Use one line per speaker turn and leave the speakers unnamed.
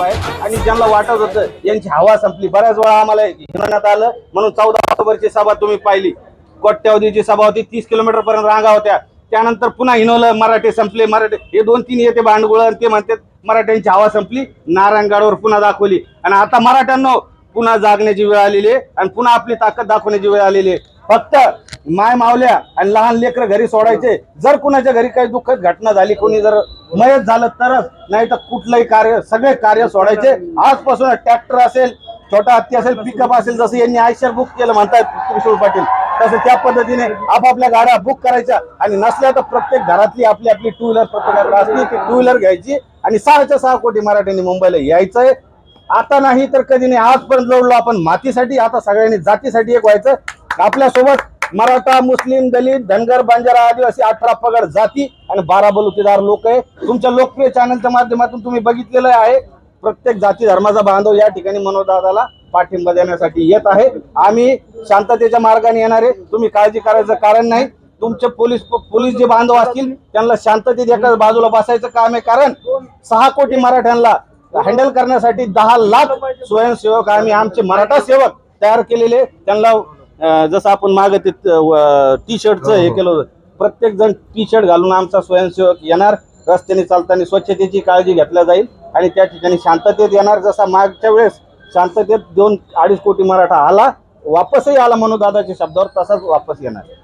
आणि ज्यांना वाटत होतं यांची हवा संपली. बऱ्याच वेळा आम्हाला हिमण्यात आलं. म्हणून चौदा ऑक्टोबरची सभा तुम्ही पाहिली. कोट्यावधीची सभा होती. तीस किलोमीटर पर्यंत रांगा होत्या. त्यानंतर पुन्हा हिनवलं मराठे संपले. मराठे हे दोन तीन येते भांडगुळ आणि ते म्हणतात मराठ्यांची हवा संपली. नारायणगडावर पुन्हा दाखवली. आणि आता मराठ्यांनो पुन्हा जागण्याची वेळ आलेली आहे आणि पुन्हा आपली ताकद दाखवण्याची वेळ आलेली आहे. फक्त माय मावल्या आणि लहान लेकर घरी सोडायचे. जर कुणाच्या घरी काही दुःखद घटना झाली कोणी जर मयत झालं तरच. नाही तर कुठलंही कार्य सगळे कार्य सोडायचे. आजपासून ट्रॅक्टर असेल छोटा हत्ती असेल पिकअप असेल जसं यांनी आयशर बुक केलं म्हणतात त्रिशूळ पाटील तसं त्या पद्धतीने आपापल्या गाड्या बुक करायच्या. आणि नसल्या तर प्रत्येक घरातली आपली आपली टू व्हीलर प्रत्येकाकडे असली ती टू व्हीलर घ्यायची. आणि सहाच्या सहा कोटी मराठ्यांनी मुंबईला यायचंय. आता नाही तर कधी नाही. आजपर्यंत लढलो आपण मातीसाठी आता सगळ्यांनी जातीसाठी एक व्हायचं. आपल्यासोबत मराठा मुस्लिम दलित धनगर बंजारा आदिवासी अठरा पगड जाती आणि बारा बलुतेदार लोक आहे. तुमच्या लोकप्रिय चॅनलच्या माध्यमातून तुम्ही बघितलेलं आहे. प्रत्येक जाती धर्माचा बांधव या ठिकाणी मनोदादाला पाठिंबा देण्यासाठी येत आहे. आम्ही शांततेच्या मार्गाने येणारे तुम्ही काळजी करायचं कारण नाही. तुमचे पोलीस पोलीस जे बांधव असतील त्यांना शांततेत एकाच बाजूला बसायचं काम आहे. कारण सहा कोटी मराठ्यांना हँडल करण्यासाठी दहा लाख स्वयंसेवक आम्ही आमचे मराठा सेवक तयार केलेले. त्यांना जसं आपण मागे ते टी शर्टचं हे केलं होतं. प्रत्येक जण टी शर्ट घालून आमचा स्वयंसेवक येणार. रस्त्याने चालताना स्वच्छतेची काळजी घेतल्या जाईल आणि त्या ठिकाणी शांततेत येणार. जसा मागच्या वेळेस शांततेत दोन अडीच कोटी मराठा आला वापसही आला म्हणून दादाच्या शब्दावर तसाच वापस येणार.